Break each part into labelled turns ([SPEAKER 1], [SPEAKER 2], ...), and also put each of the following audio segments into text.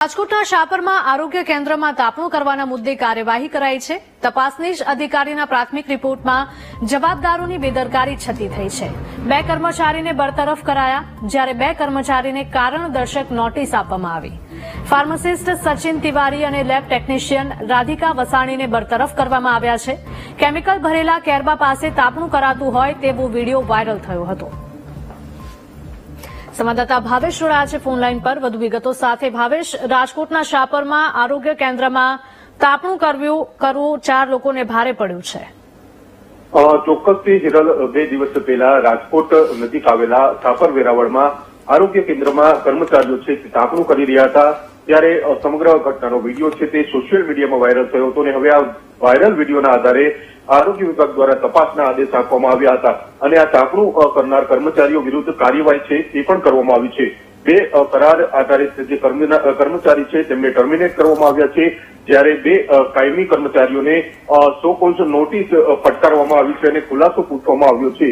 [SPEAKER 1] રાજકોટના શાપરમાં આરોગ્ય કેન્દ્રમાં તાપણું કરવાના મુદ્દે કાર્યવાહી કરાઈ છે. તપાસનીશ અધિકારીના પ્રાથમિક રિપોર્ટમાં જવાબદારોની બેદરકારી છતી થઈ છે. બે કર્મચારીને બરતરફ કરાયા, જ્યારે બે કર્મચારીને કારણ દર્શક નોટિસ આપવામાં આવી. ફાર્માસિસ્ટ સચિન તિવારી અને લેબ ટેકનિશિયન રાધિકા વસાણીને બરતરફ કરવામાં આવ્યા છે. કેમિકલ ભરેલા કેરબા પાસે તાપણું કરાતું હોય તેવો વીડિયો વાયરલ થયો હતો. સંવાદદાતા ભાવેશ જોડાયા છે ફોનલાઈન પર વધુ વિગતો સાથે. ભાવેશ, રાજકોટના શાપરમાં આરોગ્ય કેન્દ્રમાં તાપણું કરવું ચાર લોકોને ભારે પડ્યું છે.
[SPEAKER 2] ચોક્કસથી હિરલ બે દિવસ પહેલા રાજકોટ નજીક આવેલા સાપર વેરાવળમાં આરોગ્ય કેન્દ્રમાં કર્મચારીઓ છે તે તાપણું કરી રહ્યા હતા. ત્યારે સમગ્ર ઘટનાનો વીડિયો છે તે સોશિયલ મીડિયામાં વાયરલ થયો હતો અને હવે આ વાયરલ વિડીયોના આધારે આરોગ્ય વિભાગ દ્વારા તપાસના આદેશ આપવામાં આવ્યા હતા અને આ તાપણું કરનાર કર્મચારીઓ વિરુદ્ધ કાર્યવાહી છે તે પણ કરવામાં આવી છે. બે કરાર આધારિત જે કર્મચારી છે તેમને ટર્મિનેટ કરવામાં આવ્યા છે. જ્યારે બે કાયમી કર્મચારીઓને સો કોન્સ નોટિસ ફટકારવામાં આવી છે અને ખુલાસો પૂછવામાં આવ્યો છે.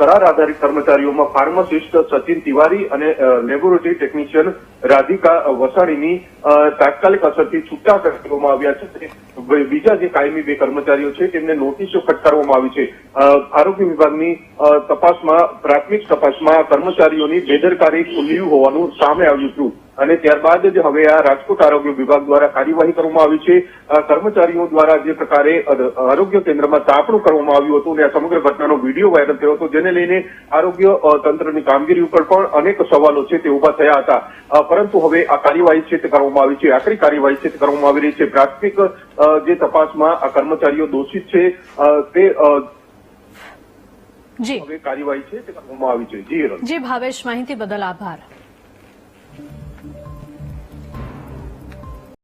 [SPEAKER 2] કરાર આધારિત કર્મચારીઓમાં ફાર્માસિસ્ટ સચિન તિવારી અને લેબોરેટરી ટેકનિશિયન રાધિકા વસાણીની તાત્કાલિક અસરથી છૂટા કરવામાં આવ્યા છે. બીજા જે કાયમી બે કર્મચારીઓ છે, તેમને નોટિસો ફટકારવામાં આવી છે. આરોગ્ય વિભાગની તપાસમાં, પ્રાથમિક તપાસમાં કર્મચારીઓની બેદરકારી ખુલ્લી હોવાનું સામે આવ્યું હતું. અને ત્યારબાદ જ હવે આ રાજકોટ આરોગ્ય વિભાગ દ્વારા કાર્યવાહી કરવામાં આવી છે. કર્મચારીઓ દ્વારા જે પ્રકારે આરોગ્ય કેન્દ્રમાં તાપણું કરવામાં આવ્યું હતું અને આ સમગ્ર ઘટનાનો વીડિયો વાયરલ થયો હતો જેને લઈને આરોગ્ય તંત્રની કામગીરી ઉપર પણ અનેક સવાલો છે તે ઊભા થયા હતા. પરંતુ હવે આ કાર્યવાહી છે તે કરવામાં આવી છે આખરી કાર્યવાહી છે તે કરવામાં આવી રહી છે. પ્રાથમિક જે તપાસમાં આ કર્મચારીઓ દોષિત છે તે
[SPEAKER 1] જી.
[SPEAKER 2] હવે કાર્યવાહી છે તે કરવામાં આવી છે. જી
[SPEAKER 1] જી ભાવેશ માહિતી બદલ આભાર. うわ!